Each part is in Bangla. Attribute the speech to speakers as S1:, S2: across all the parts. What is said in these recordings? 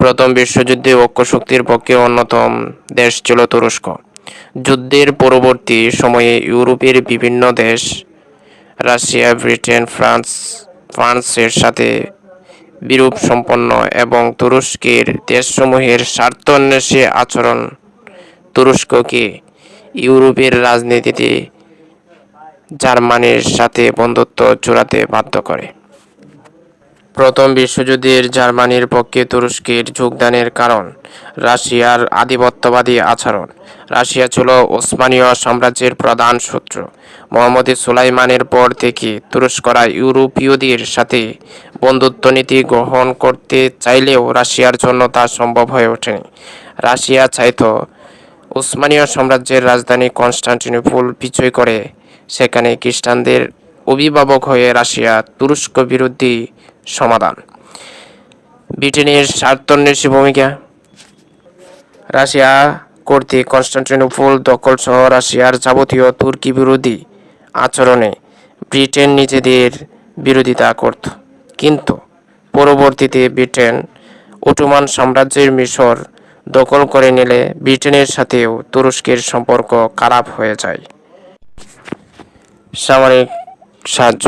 S1: প্রথম বিশ্বযুদ্ধে ঐক্য শক্তির পক্ষে অন্যতম দেশ ছিল তুরস্ক। যুদ্ধের পরবর্তী সময়ে ইউরোপের বিভিন্ন দেশ, রাশিয়া, ব্রিটেন, ফ্রান্স, ফ্রান্সের সাথে বিরূপ সম্পন্ন এবং তুরস্কের দেশসমূহের স্বার্থান্বেষী আচরণ তুরস্ককে ইউরোপের রাজনীতিতে জার্মানির সাথে বন্ধুত্ব জোড়াতে বাধ্য করে। প্রথম বিশ্বযুদ্ধের জার্মানির পক্ষে তুরস্কের যোগদানের কারণ, রাশিয়ার আধিপত্যবাদী আচরণ। রাশিয়া ছিল ওসমানীয় সাম্রাজ্যের প্রধান শত্রু। মোহাম্মদ সুলাইমানের পর থেকে তুরস্করা ইউরোপীয়দের সাথে বন্ধুত্ব নীতি গ্রহণ করতে চাইলেও রাশিয়ার জন্য তা সম্ভব হয়ে ওঠেনি। রাশিয়া চাইতো ওসমানীয় সাম্রাজ্যের রাজধানী কনস্টান্টিনোপল বিজয় করে, সেখানে খ্রিস্টানদের অভিভাবক হয়ে রাশিয়া তুরস্ক বিরোধী সমাধান। ব্রিটেনের স্বার্থান্বেষী ভূমিকা, রাশিয়া কর্তৃক কনস্টান্টিনোপল দখল সহ রাশিয়ার যাবতীয় তুর্কি বিরোধী আচরণে ব্রিটেন নিজেদের বিরোধিতা করত। কিন্তু পরবর্তীতে ব্রিটেন অটোমান সাম্রাজ্যের মিশর দখল করে নিলে ব্রিটেনের সাথেও তুরস্কের সম্পর্ক খারাপ হয়ে যায়। সামরিক সাহায্য।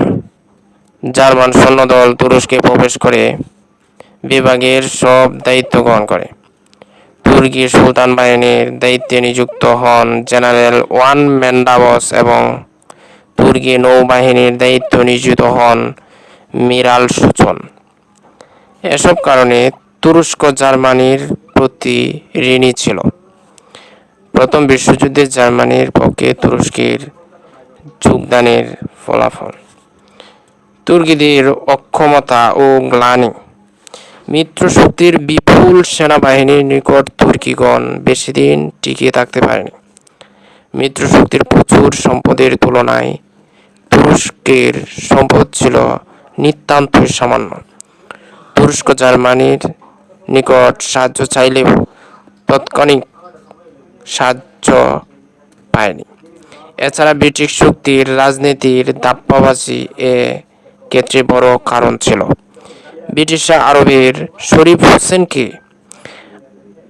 S1: জার্মান সৈন্যদল তুরস্কে প্রবেশ করে, বিভাগের সব দায়িত্ব গ্রহণ করে। তুর্কি সুলতান বাহিনীর দায়িত্বে নিযুক্ত হন জেনারেল ওয়ান ম্যান্ডাবস এবং তুর্কি নৌবাহিনীর দায়িত্ব নিযুক্ত হন মিরাল সুচন। এসব কারণে তুরস্ক জার্মানির প্রতি ঋণী ছিল। প্রথম বিশ্বযুদ্ধে জার্মানির পক্ষে তুরস্কের যোগদানের ফলাফল। তুর্কিদের অক্ষমতা ও গ্লানি। মিত্রশক্তির বিপুল সেনাবাহিনীর নিকট তুর্কিগণ বেশি দিন টিকে থাকতে পারেনি। মিত্রশক্তির প্রচুর সম্পদের তুলনায় তুরস্কের সম্পদ ছিল নিতান্তই সামান্য। তুরস্ক জার্মানির নিকট সাহায্য চাইলেও তৎক্ষণিক সাহায্য পায়নি। এছাড়া ব্রিটিশ শক্তির রাজনীতির দাপ্পাবাজি এ ক্ষেত্রে বড় কারণ ছিল। ব্রিটিশরা আরবের শরীফ হোসেনকে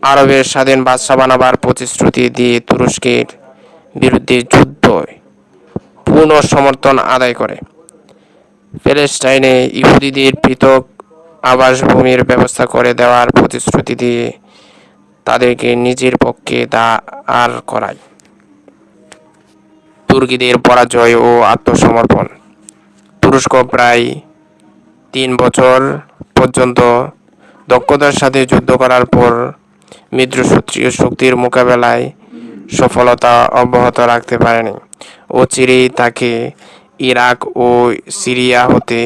S1: আরবের স্বাধীন বাদশা বানাবার প্রতিশ্রুতি দিয়ে তুরস্কের বিরুদ্ধে যুদ্ধ পূর্ণ সমর্থন আদায় করে। প্যালেস্টাইনে ইহুদিদের পৃথক আবাসভূমির ব্যবস্থা করে দেওয়ার প্রতিশ্রুতি দিয়ে তাদেরকে নিজের পক্ষে দাঁড় করায়। তুর্কিদের পরাজয় ও আত্মসমর্পণ। তুরস্ক প্রায় তিন বছর পর্যন্ত দক্ষতার সাথে যুদ্ধ করার পর মিত্র শত্রুয় শক্তির মোকাবেলায় সফলতা অব্যাহত রাখতে পারেনি। ও চিরেই তাকে ইরাক ও সিরিয়া হতে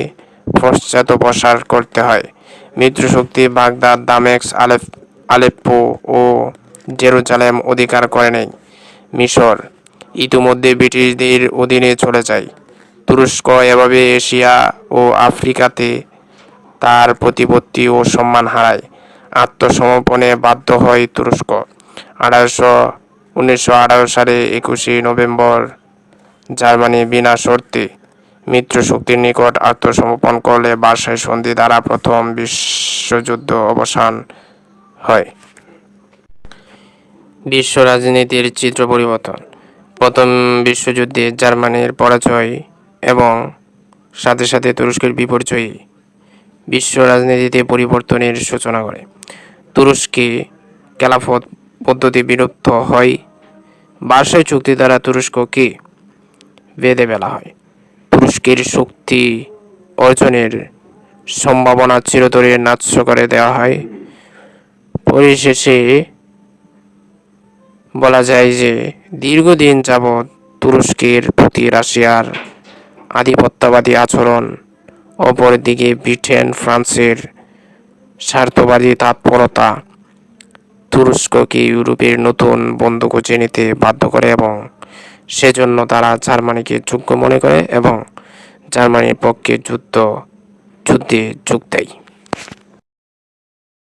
S1: পশ্চাদপসার করতে হয়। মিত্রশক্তি বাগদাদ দামেক্স আলেপ আলেপ্পো ও জেরুজালেম অধিকার করে নেয়। মিশর ইতিমধ্যে ব্রিটিশদের অধীনে চলে যায়। তুরস্ক এভাবে এশিয়া ও আফ্রিকাতে তার প্রতিপত্তি ও সম্মান হারায়। আত্মসমর্পণে বাধ্য হয় তুরস্ক। আঠারোশো, উনিশশো আঠারো সালে একুশে নভেম্বর জার্মানি বিনা শর্তে মিত্রশক্তির নিকট আত্মসমর্পণ করলে বার্সাই সন্ধি দ্বারা প্রথম বিশ্বযুদ্ধ অবসান হয়। বিশ্ব রাজনীতির চিত্র পরিবর্তন। প্রথম বিশ্বযুদ্ধে জার্মানির পরাজয় এবং সাথে সাথে তুরস্কের বিপর্যয় বিশ্ব রাজনীতিতে পরিবর্তনের সূচনা করে। তুরস্কে খেলাফত পদ্ধতি বিলুপ্ত হয়। বার্সাই চুক্তি দ্বারা তুরস্ককে বেঁধে ফেলা হয়। তুরস্কের শক্তি অর্জনের সম্ভাবনা চিরতরে নাচ্য করে দেওয়া হয়। পরিশেষে বলা যায় যে দীর্ঘদিন যাবৎ তুরস্কের প্রতি রাশিয়ার আধিপত্যবাদী আচরণ, অপরদিকে ব্রিটেন, ফ্রান্সের স্বার্থবাদী তৎপরতা তুরস্ককে ইউরোপের নতুন বন্ধু খুঁজে নিতে বাধ্য করে এবং সেজন্য তারা জার্মানিকে যোগ্য মনে করে এবং জার্মানির পক্ষে যুদ্ধ, যুদ্ধে যোগ দেয়।